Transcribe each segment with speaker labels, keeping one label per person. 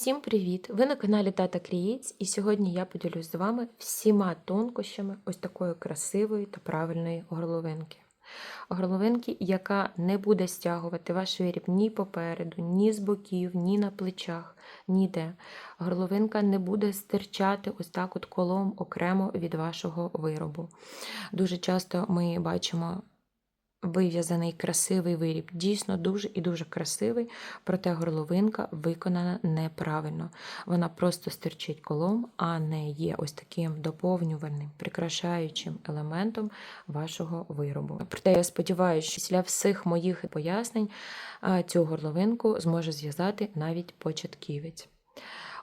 Speaker 1: Всім привіт! Ви на каналі Тата Крієць, і сьогодні я поділюсь з вами всіма тонкощами ось такої красивої та правильної горловинки. Горловинки, яка не буде стягувати ваш виріб ні попереду, ні з боків, ні на плечах, ніде. Горловинка не буде стирчати ось так от колом окремо від вашого виробу. Дуже часто ми бачимо вив'язаний красивий виріб. Дійсно дуже і дуже красивий, проте горловинка виконана неправильно. Вона просто стирчить колом, а не є ось таким доповнювальним, прикрашаючим елементом вашого виробу. Проте я сподіваюся, що після всіх моїх пояснень цю горловинку зможе зв'язати навіть початківець.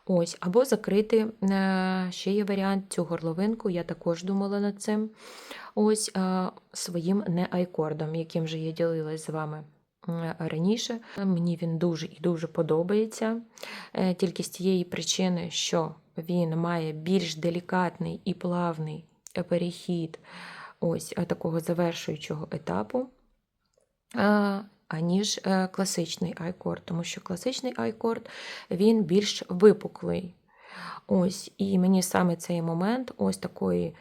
Speaker 1: Ось, або закрити е, ще є варіант цю горловинку, я також думала над цим. Ось е, своїм не айкордом, яким вже я ділилась з вами е, раніше. Мені він дуже і дуже подобається. Тільки з тієї причини, що він має більш делікатний і плавний перехід ось такого завершуючого етапу аніж е, класичний айкорд, тому що класичний айкорд він більш випуклий. Ось, І мені саме цей момент ось такої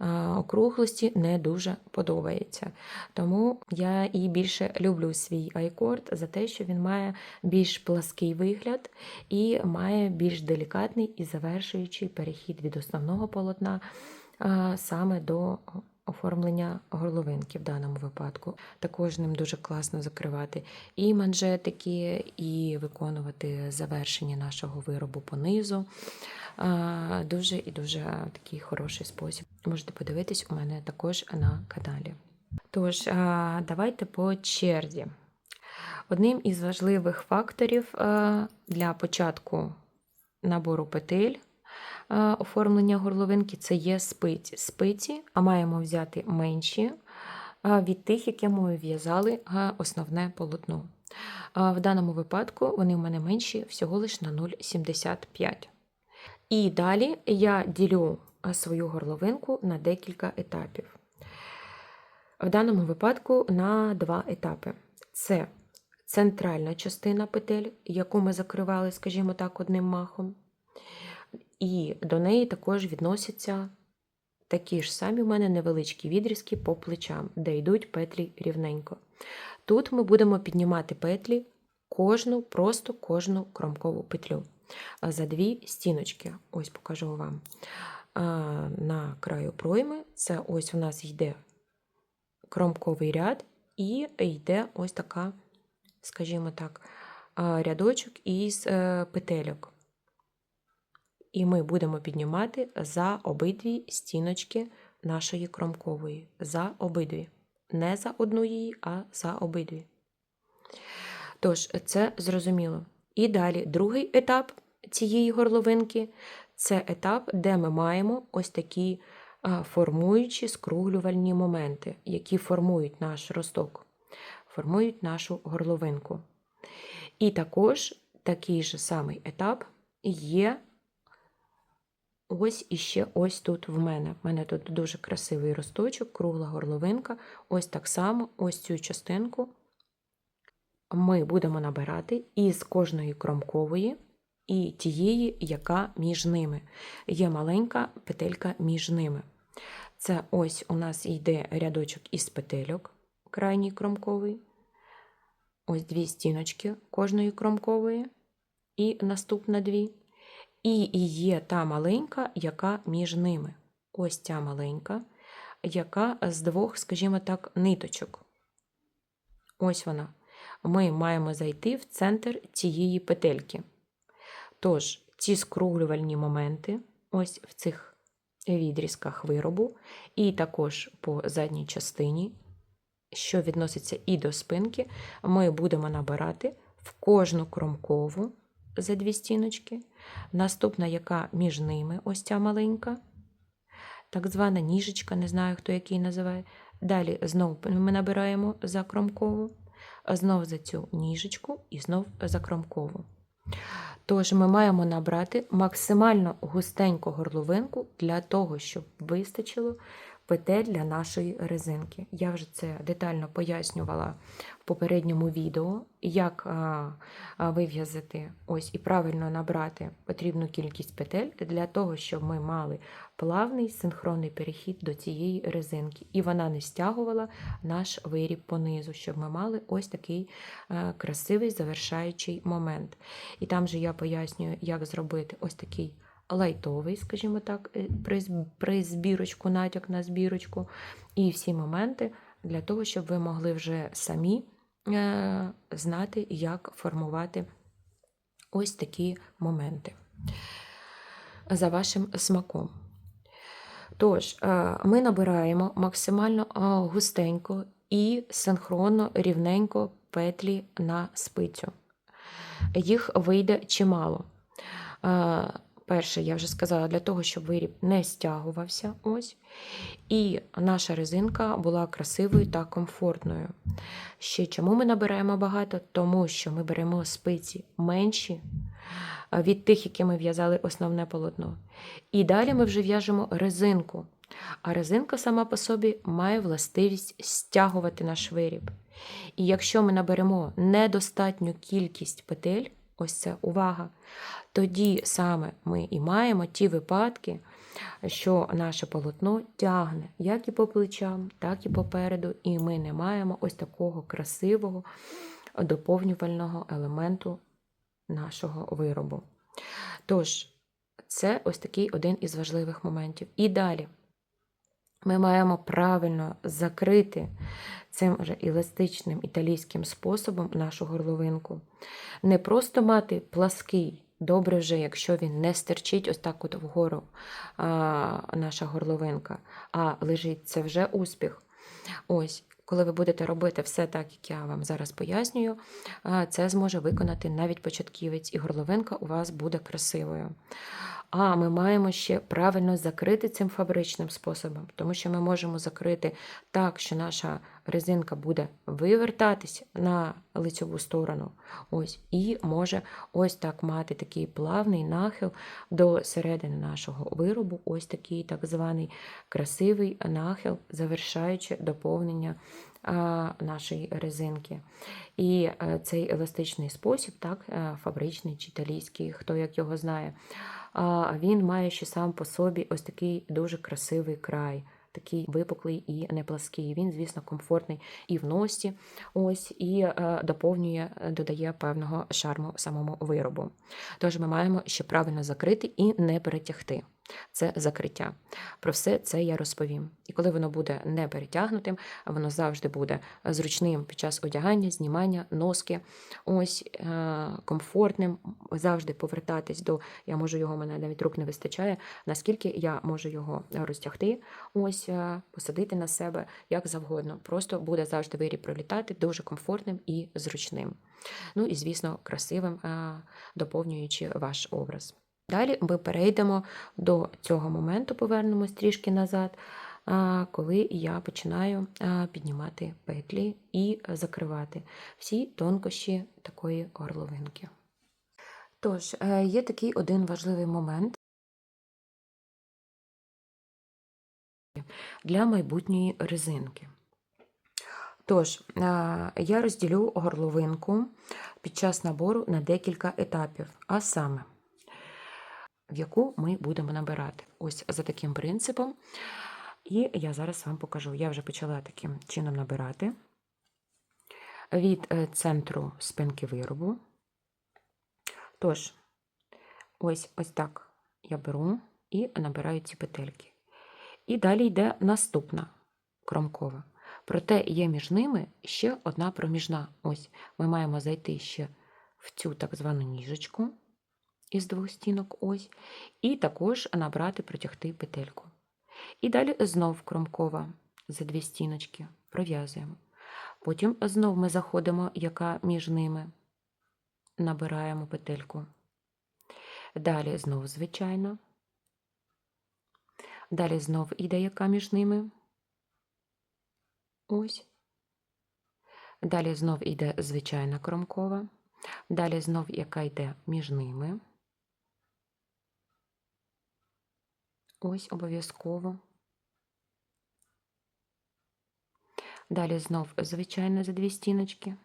Speaker 1: е, округлості не дуже подобається. Тому я і більше люблю свій айкорд за те, що він має більш плаский вигляд і має більш делікатний і завершуючий перехід від основного полотна е, саме до оформлення горловинки в даному випадку. Також ним дуже класно закривати і манжетики, і виконувати завершення нашого виробу по низу. Дуже і дуже такий хороший спосіб. Можете подивитись у мене також на каналі. Тож, давайте по черзі. Одним із важливих факторів для початку набору петель оформлення горловинки це є спиці. Спиці, а маємо взяти менші від тих, які ми в'язали основне полотно. В даному випадку вони в мене менші всього лише на 0,75. І далі я ділю свою горловинку на декілька етапів. В даному випадку на два етапи. Це центральна частина петель, яку ми закривали, скажімо так, одним махом. І до неї також відносяться такі ж самі у мене невеличкі відрізки по плечам, де йдуть петлі рівненько. Тут ми будемо піднімати петлі кожну, просто кожну кромкову петлю. За дві стіночки, ось покажу вам. На краю пройми це ось у нас йде кромковий ряд, і йде ось така, скажімо так, рядочок із е, петельок. І ми будемо піднімати за обидві стіночки нашої кромкової. За обидві. Не за одну її, а за обидві. Тож, це зрозуміло. І далі другий етап цієї горловинки це етап, де ми маємо ось такі формуючі скруглювальні моменти, які формують наш росток, формують нашу горловинку. І також такий же самий етап є Ось іще ось тут в мене. В мене тут дуже красивий росточок, кругла горловинка. Ось так само, ось цю частинку ми будемо набирати із кожної кромкової і тієї, яка між ними. Є маленька петелька між ними. Це ось у нас йде рядочок із петельок, крайній кромковий. Ось дві стіночки кожної кромкової, і наступна дві. І є та маленька, яка між ними. Ось ця маленька, яка з двох, скажімо так, ниточок. Ось вона. Ми маємо зайти в центр цієї петельки. Тож, ці скруглювальні моменти, ось в цих відрізках виробу, і також по задній частині, що відноситься і до спинки, ми будемо набирати в кожну кромкову за дві стіночки. Наступна, яка між ними, ось ця маленька, так звана ніжечка, не знаю, хто який називає. Далі знову ми набираємо за кромкову, знову за цю ніжечку і знов за кромкову. Тож ми маємо набрати максимально густеньку горловинку для того, щоб вистачило петель для нашої резинки. Я вже це детально пояснювала в попередньому відео, як вив'язати ось і правильно набрати потрібну кількість петель для того, щоб ми мали плавний синхронний перехід до цієї резинки, і вона не стягувала наш виріб понизу, щоб ми мали ось такий красивий завершаючий момент. І там же я пояснюю, як зробити ось такий лайтовий, скажімо так, е, при, збірочку, натяк на збірочку, і всі моменти для того, щоб ви могли вже самі е, знати, як формувати ось такі моменти за вашим смаком. Тож, е, ми набираємо максимально густенько і синхронно рівненько петлі на спицю. Їх вийде чимало. Перше, я вже сказала, для того, щоб виріб не стягувався. Ось. І наша резинка була красивою та комфортною. Ще чому ми набираємо багато? Тому що ми беремо спиці менші е, від тих, які ми в'язали основне полотно. І далі ми вже в'яжемо резинку. А резинка сама по собі має властивість стягувати наш виріб. І якщо ми наберемо недостатню кількість петель, ось це увага, тоді саме ми і маємо ті випадки, що наше полотно тягне як і по плечам, так і попереду, і ми не маємо ось такого красивого доповнювального елементу нашого виробу. Тож, це ось такий один із важливих моментів. І далі ми маємо правильно закрити цим вже еластичним італійським способом нашу горловинку. Не просто мати плаский, добре вже, якщо він не стерчить ось так от вгору а, наша горловинка, а лежить це вже успіх. Ось, коли ви будете робити все так, як я вам зараз пояснюю, це зможе виконати навіть початківець, і горловинка у вас буде красивою. А ми маємо ще правильно закрити цим фабричним способом, тому що ми можемо закрити так, що наша резинка буде вивертатись на лицьову сторону. Ось, і може ось так мати такий плавний нахил до середини нашого виробу, ось такий так званий красивий нахил, завершаючи доповнення нашої резинки. І е, цей еластичний спосіб, так, е, фабричний чи італійський, хто як його знає, він має ще сам по собі ось такий дуже красивий край. Такий випуклий і не плаский. Він, звісно, комфортний і в носі, ось, і е, доповнює, додає певного шарму самому виробу. Тож ми маємо ще правильно закрити і не перетягти. Це закриття. Про все це я розповім. І коли воно буде не перетягнутим, воно завжди буде зручним під час одягання, знімання, носки, ось е, комфортним, завжди повертатись до, я можу його, мене навіть рук не вистачає, наскільки я можу його розтягти, ось е, посадити на себе як завгодно. Просто буде завжди виріб пролітати дуже комфортним і зручним. Ну і, звісно, красивим, е, доповнюючи ваш образ. Далі ми перейдемо до цього моменту, повернемось трішки назад, коли я починаю піднімати петлі і закривати всі тонкощі такої горловинки. Тож, е, є такий один важливий момент для майбутньої резинки. Тож, я розділю горловинку під час набору на декілька етапів, а саме в яку ми будемо набирати. Ось за таким принципом. І я зараз вам покажу. Я вже почала таким чином набирати від е, центру спинки виробу. Тож, ось ось так я беру і набираю ці петельки. І далі йде наступна кромкова. Проте є між ними ще одна проміжна. Ось ми маємо зайти ще в цю так звану ніжечку із двох стінок, ось, і також набрати, протягти петельку. І далі знов кромкова за дві стіночки пров'язуємо. Потім знов ми заходимо, яка між ними, набираємо петельку. Далі знов звичайно. Далі знов іде, яка між ними. Ось. Далі знов іде звичайна кромкова. Далі знов яка йде між ними. Ось обов'язково. Далі знов звичайно за дві стіночки.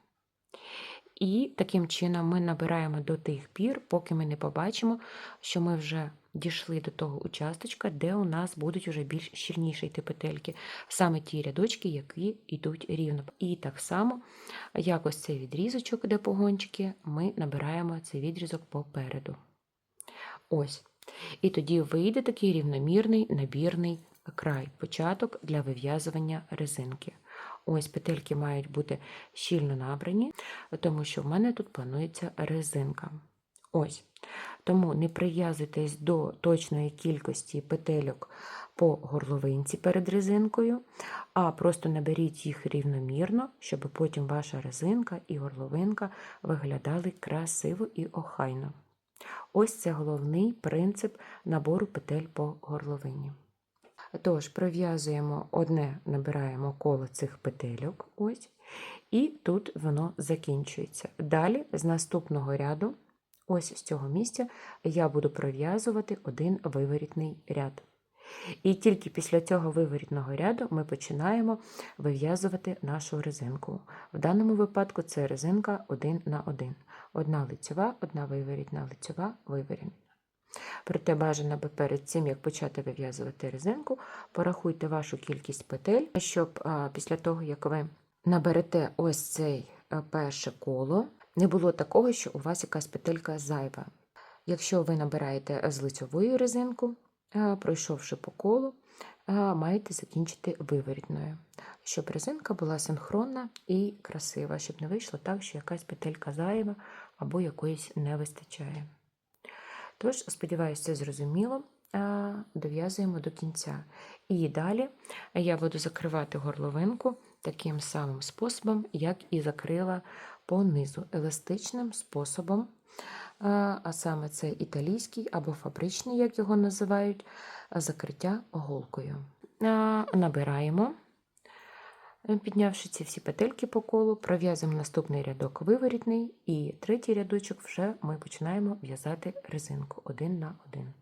Speaker 1: І таким чином ми набираємо до тих пір, поки ми не побачимо, що ми вже дійшли до того участочка, де у нас будуть вже більш щільніші йти петельки, саме ті рядочки, які йдуть рівно. І так само, як ось цей відрізочок, де погончики, ми набираємо цей відрізок попереду. Ось. І тоді вийде такий рівномірний набірний край, початок для вив'язування резинки. Ось петельки мають бути щільно набрані, тому що в мене тут планується резинка. Ось. Тому не прив'язуйтесь до точної кількості петельок по горловинці перед резинкою, а просто наберіть їх рівномірно, щоб потім ваша резинка і горловинка виглядали красиво і охайно. Ось це головний принцип набору петель по горловині. Тож, пров'язуємо одне, набираємо коло цих петельок, ось, і тут воно закінчується. Далі, з наступного ряду, ось з цього місця, я буду пров'язувати один виворітний ряд. І тільки після цього виворітного ряду ми починаємо вив'язувати нашу резинку. В даному випадку це резинка 1 на 1. Одна лицьова, одна виворітна, лицьова, виворітна. Проте бажано би перед цим, як почати вив'язувати резинку, порахуйте вашу кількість петель, щоб після того, як ви наберете ось цей перше коло, не було такого, що у вас якась петелька зайва. Якщо ви набираєте з лицьовою резинку, пройшовши по колу, маєте закінчити виворітною, щоб резинка була синхронна і красива, щоб не вийшло так, що якась петелька зайва або якоїсь не вистачає. Тож, сподіваюся, це зрозуміло. Дов'язуємо до кінця. І далі я буду закривати горловинку таким самим способом, як і закрила по низу, еластичним способом. А саме це італійський або фабричний, як його називають, закриття голкою. Набираємо. Піднявши ці всі петельки по колу, пров'язуємо наступний рядок виворітний, і третій рядочок вже ми починаємо в'язати резинку один на 1.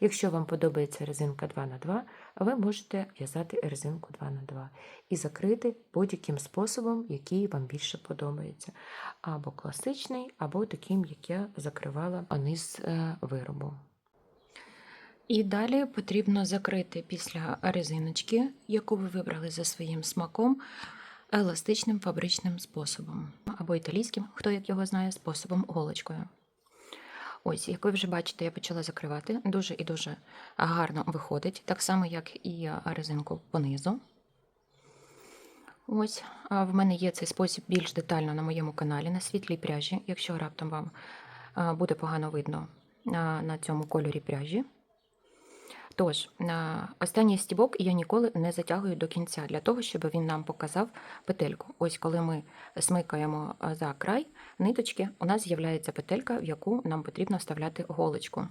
Speaker 1: Якщо вам подобається резинка 2 на 2, ви можете в'язати резинку 2 на 2 і закрити будь-яким способом, який вам більше подобається. Або класичний, або таким, як я закривала низ е, виробу. І далі потрібно закрити після резиночки, яку ви вибрали за своїм смаком, еластичним фабричним способом, або італійським, хто як його знає, способом голочкою. Ось, як ви вже бачите, я почала закривати. Дуже і дуже гарно виходить, так само, як і резинку понизу. Ось, в мене є цей спосіб більш детально на моєму каналі на світлій пряжі, якщо раптом вам буде погано видно на цьому кольорі пряжі. Тож, останній стібок я ніколи не затягую до кінця, для того, щоб він нам показав петельку. Ось коли ми смикаємо за край ниточки, у нас з'являється петелька, в яку нам потрібно вставляти голочку.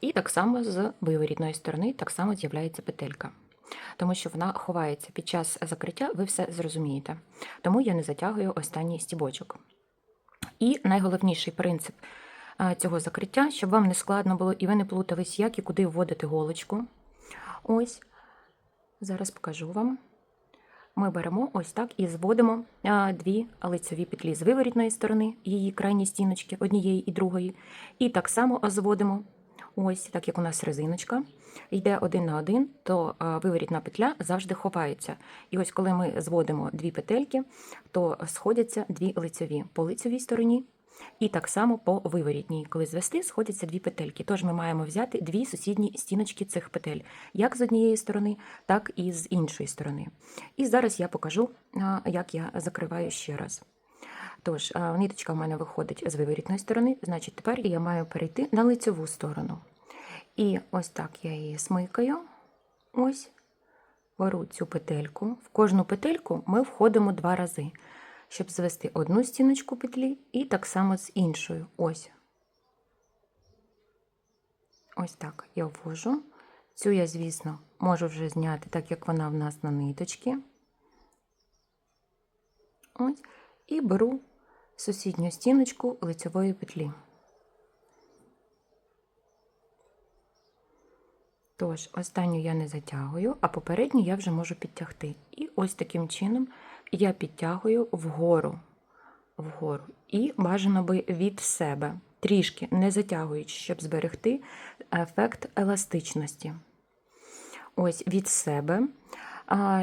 Speaker 1: І так само з виворітної сторони так само з'являється петелька. Тому що вона ховається під час закриття, ви все зрозумієте. Тому я не затягую останній стібочок. І найголовніший принцип цього закриття, щоб вам не складно було і ви не плутались, як і куди вводити голочку. Ось, зараз покажу вам. Ми беремо ось так і зводимо дві лицеві петлі з виворітної сторони, її крайні стіночки, однієї і другої. І так само зводимо, ось так як у нас резиночка, йде один на один, то виворітна петля завжди ховається. І ось коли ми зводимо дві петельки, то сходяться дві лицеві по лицевій стороні і так само по виворітній, коли звести, сходяться дві петельки. Тож ми маємо взяти дві сусідні стіночки цих петель, як з однієї сторони, так і з іншої сторони. І зараз я покажу, як я закриваю ще раз. Тож, ниточка в мене виходить з виворітної сторони, значить, тепер я маю перейти на лицеву сторону. І ось так я її смикаю. Ось, беру цю петельку. В кожну петельку ми входимо два рази щоб звести одну стіночку петлі і так само з іншою. Ось. Ось так я ввожу. Цю я, звісно, можу вже зняти, так як вона в нас на ниточці. Ось. І беру сусідню стіночку лицевої петлі.
Speaker 2: Тож, останню я не затягую, а попередню я вже можу підтягти. І ось таким чином я підтягую вгору, вгору. І бажано би від себе, трішки не затягуючи, щоб зберегти ефект еластичності. Ось від себе,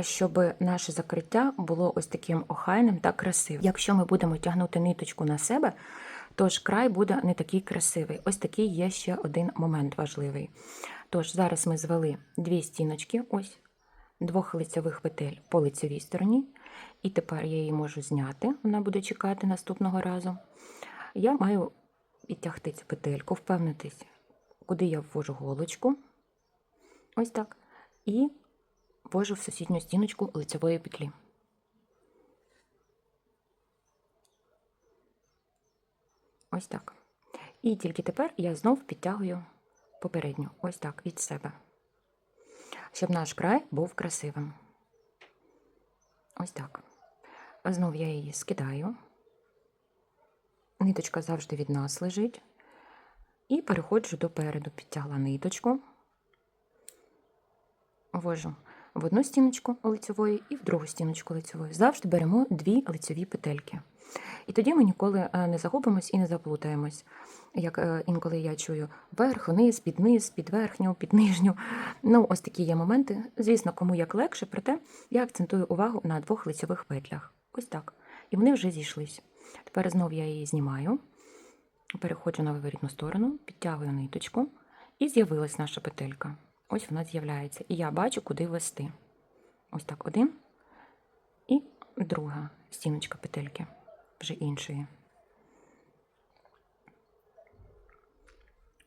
Speaker 2: щоб наше закриття було ось таким охайним та красивим. Якщо ми будемо тягнути ниточку на себе, Тож край буде не такий красивий. Ось такий є ще один момент важливий. Тож, зараз ми звели дві стіночки, ось двох лицевих петель по лицевій стороні. І тепер я її можу зняти, вона буде чекати наступного разу. Я маю підтягти цю петельку, впевнитись, куди я ввожу голочку. Ось так. І ввожу в сусідню стіночку лицевої петлі. Ось так. І тільки тепер я знов підтягую попередню, ось так, від себе, щоб наш край був красивим. Ось так. Знов я її скидаю. Ниточка завжди від нас лежить. І переходжу допереду, підтягла ниточку, ввожу в одну стіночку лицевої і в другу стіночку лицевої. Завжди беремо дві лицеві петельки. І тоді ми ніколи е, не загубимось і не заплутаємось. Як е, інколи я чую верх, вниз, під низ, під верхню, під нижню. Ну, ось такі є моменти. Звісно, кому як легше, проте я акцентую увагу на двох лицевих петлях. Ось так. І вони вже зійшлись. Тепер знов я її знімаю, переходжу на виворітну сторону, підтягую ниточку, і з'явилась наша петелька. Ось вона з'являється. І я бачу, куди вести. Ось так, один і друга стіночка петельки вже іншої.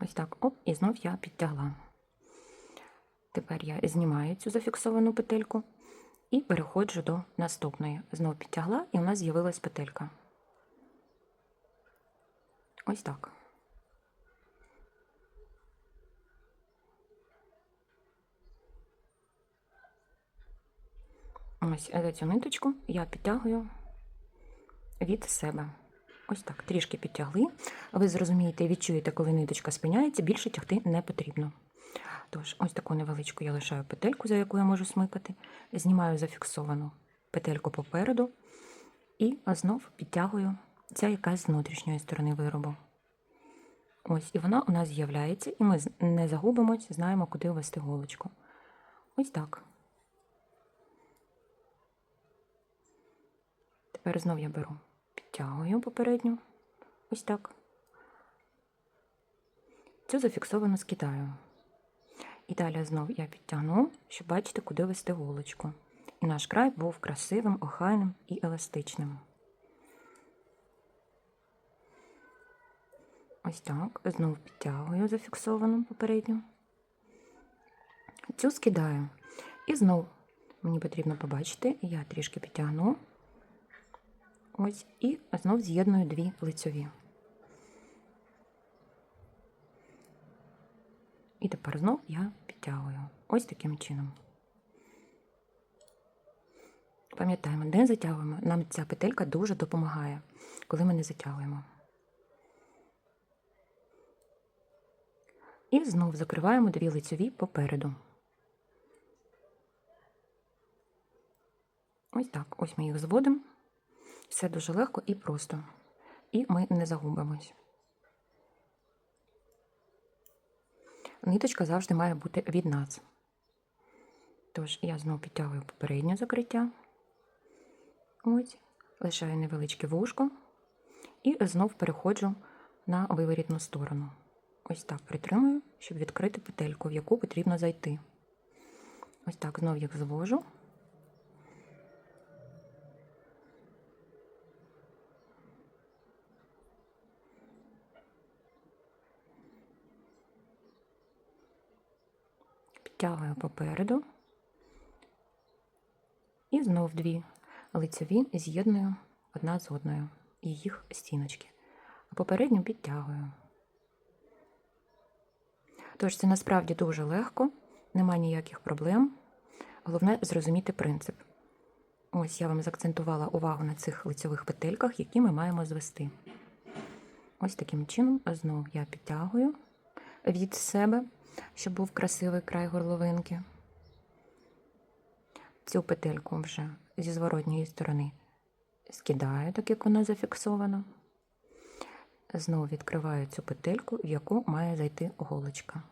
Speaker 2: Ось так, оп, і знов я підтягла. Тепер я знімаю цю зафіксовану петельку і переходжу до наступної. Знов підтягла, і у нас з'явилась петелька. Ось так. Ось е, цю ниточку я підтягую від себе. Ось так, трішки підтягли. Ви зрозумієте відчуєте, коли ниточка спиняється, більше тягти не потрібно. Тож, ось таку невеличку я лишаю петельку, за яку я можу смикати, знімаю зафіксовану петельку попереду і знов підтягую це якась з внутрішньої сторони виробу. Ось, і вона у нас з'являється, і ми не загубимось, знаємо, куди ввести голочку. Ось так. Тепер знов я беру, підтягую попередню, ось так. Цю зафіксовану скидаю. І далі знов я підтягну, щоб бачити, куди вести голочку. І наш край був красивим, охайним і еластичним. Ось так, знову підтягую зафіксовану попередню. Цю скидаю. І знову мені потрібно побачити, я трішки підтягну. Ось, і знов з'єдную дві лицьові. І тепер знов я підтягую. Ось таким чином. Пам'ятаємо, де затягуємо. Нам ця петелька дуже допомагає, коли ми не затягуємо. І знов закриваємо дві лицьові попереду. Ось так. Ось ми їх зводимо. Все дуже легко і просто. І ми не загубимось. Ниточка завжди має бути від нас. Тож, я знову підтягую попереднє закриття. Ось, лишаю невеличке вушко і знов переходжу на виворітну сторону. Ось так притримую, щоб відкрити петельку, в яку потрібно зайти. Ось так знов їх звожу. Підтягую попереду і знов дві лицеві з'єдную одна з одною їх стіночки, а попередню підтягую. Тож це насправді дуже легко, нема ніяких проблем. Головне зрозуміти принцип. Ось я вам заакцентувала увагу на цих лицевих петельках, які ми маємо звести. Ось таким чином, знову я підтягую від себе щоб був красивий край горловинки. Цю петельку вже зі зворотньої сторони скидаю, так як вона зафіксована. Знову відкриваю цю петельку, в яку має зайти голочка.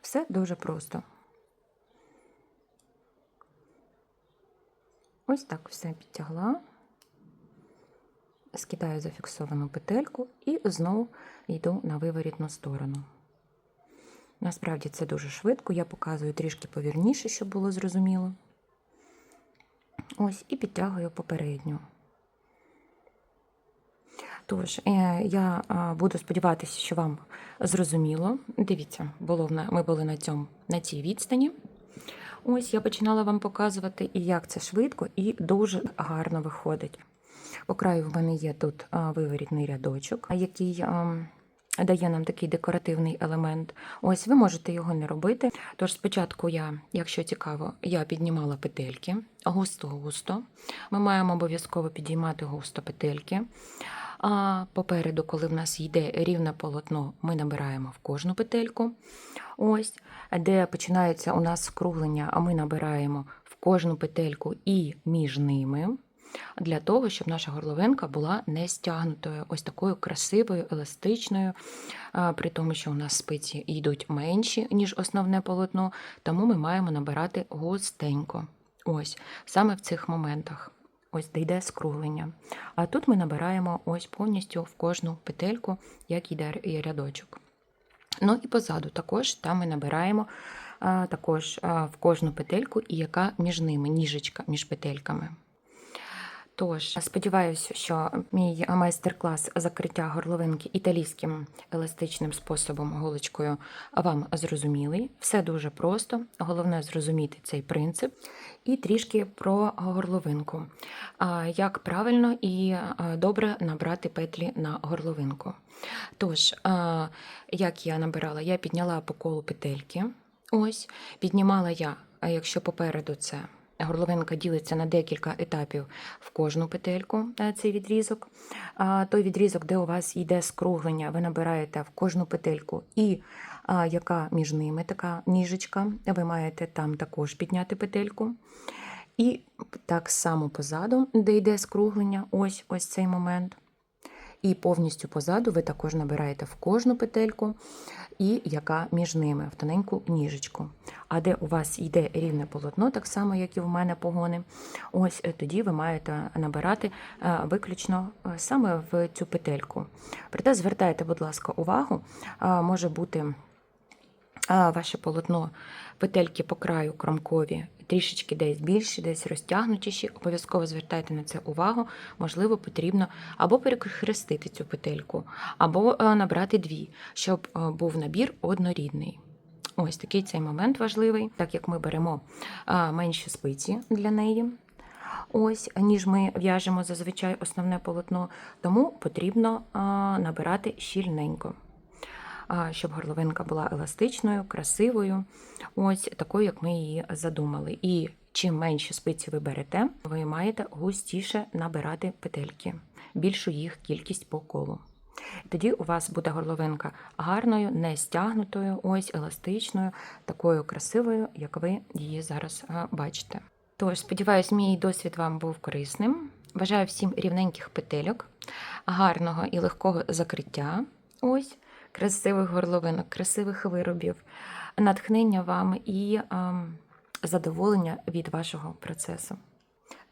Speaker 2: Все дуже просто. Ось так все підтягла, скидаю зафіксовану петельку і знову йду на виворітну сторону. Насправді це дуже швидко, я показую трішки повірніше, щоб було зрозуміло. Ось, і підтягую попередню. Тож, е, я буду сподіватися, що вам зрозуміло. Дивіться, було ми були на, цьому, на цій відстані. Ось я починала вам показувати, і як це швидко і дуже гарно виходить. По краю в мене є тут виворітний рядочок, який дає нам такий декоративний елемент. Ось ви можете його не робити. Тож спочатку я, якщо цікаво, я піднімала петельки густо-густо. Ми маємо обов'язково підіймати густо петельки. А попереду, коли в нас йде рівне полотно, ми набираємо в кожну петельку. Ось, де починається у нас скруглення, а ми набираємо в кожну петельку і між ними. Для того, щоб наша горловинка була не стягнутою, ось такою красивою, еластичною, при тому, що у нас спиці йдуть менші, ніж основне полотно, тому ми маємо набирати густенько. Ось, саме в цих моментах. Ось де йде скруглення. А тут ми набираємо ось повністю в кожну петельку, як йде рядочок. Ну і позаду також там ми набираємо а, також а, в кожну петельку, і яка між ними, ніжечка між петельками. Тож, сподіваюся, що мій майстер-клас закриття горловинки італійським еластичним способом голочкою вам зрозумілий. Все дуже просто. Головне зрозуміти цей принцип і трішки про горловинку. Як правильно і добре набрати петлі на горловинку. Тож, як я набирала, я підняла по колу петельки. Ось, піднімала я, якщо попереду це горловинка ділиться на декілька етапів в кожну петельку, е, цей відрізок. Той відрізок, де у вас йде скруглення, ви набираєте в кожну петельку і яка між ними така ніжечка, ви маєте там також підняти петельку. І так само позаду, де йде скруглення, ось ось цей момент. І повністю позаду ви також набираєте в кожну петельку, і яка між ними в тоненьку ніжечку. А де у вас йде рівне полотно, так само, як і в мене погони, ось е, тоді ви маєте набирати е, виключно е, саме в цю петельку. Проте звертайте, будь ласка, увагу, може бути ваше полотно, петельки по краю кромкові, трішечки десь більші, десь розтягнутіші. Обов'язково звертайте на це увагу. Можливо, потрібно або перехрестити цю петельку, або е, набрати дві, щоб е, був набір однорідний. Ось такий цей момент важливий, так як ми беремо е, менші спиці для неї. Ось, ніж ми в'яжемо зазвичай основне полотно, тому потрібно набирати щільненько щоб горловинка була еластичною, красивою, ось такою, як ми її задумали. І чим менші спиці ви берете, ви маєте густіше набирати петельки, більшу їх кількість по колу. Тоді у вас буде горловинка гарною, не стягнутою, ось еластичною, такою красивою, як ви її зараз бачите. Тож, сподіваюсь, мій досвід вам був корисним. Бажаю всім рівненьких петельок, гарного і легкого закриття. Ось красивих горловинок, красивих виробів, натхнення вам і ем, задоволення від вашого процесу.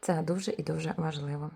Speaker 2: Це дуже і дуже важливо.